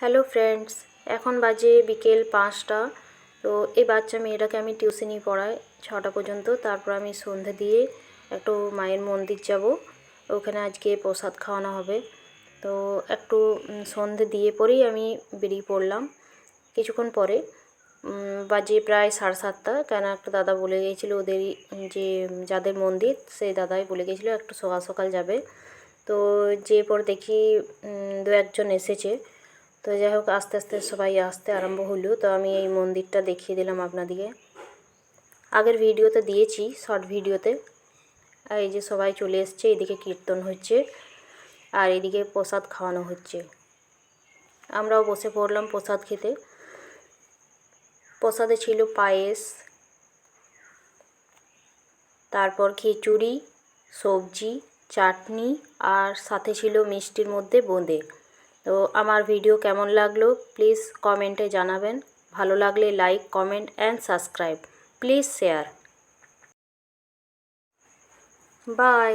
Hello friends, এখন বাজে বিকেল পাঁচটা। তো এই বাচ্চা মেয়েটাকে আমি টিউশনি পড়াই ছটা পর্যন্ত। তারপর আমি সন্ধে দিয়ে একটু মায়ের মন্দির যাব। ওখানে আজকে প্রসাদ খাওয়ানো হবে। তো একটু সন্ধে দিয়ে পরেই আমি বেরিয়ে পড়লাম কিছুক্ষণ পরে। বাজে প্রায় সাড়ে সাতটা। কেন একটা দাদা বলে গিয়েছিল ওদের যে, যাদের মন্দির, সেই দাদাই বলে গিয়েছিল একটু সকাল সকাল যাবে। তো যে পর দেখি দু একজন এসেছে। তো যাই হোক, আস্তে আস্তে সবাই আসতে আরম্ভ হলো। তো আমি এই মন্দিরটা দেখিয়ে দিলাম আপনাদিকে আগের ভিডিওতে দিয়েছি, শর্ট ভিডিওতে। আর এই যে সবাই চলে এসছে, এদিকে কীর্তন হচ্ছে আর এদিকে প্রসাদ খাওয়ানো হচ্ছে। আমরাও বসে পড়লাম প্রসাদ খেতে। প্রসাদে ছিল পায়েস, তারপর খিচুড়ি, সবজি, চাটনি আর সাথে ছিল মিষ্টির মধ্যে বোঁদে। তো আমার ভিডিও কেমন লাগল প্লিজ কমেন্টে জানাবেন। ভালো লাগলে like comment and subscribe please share bye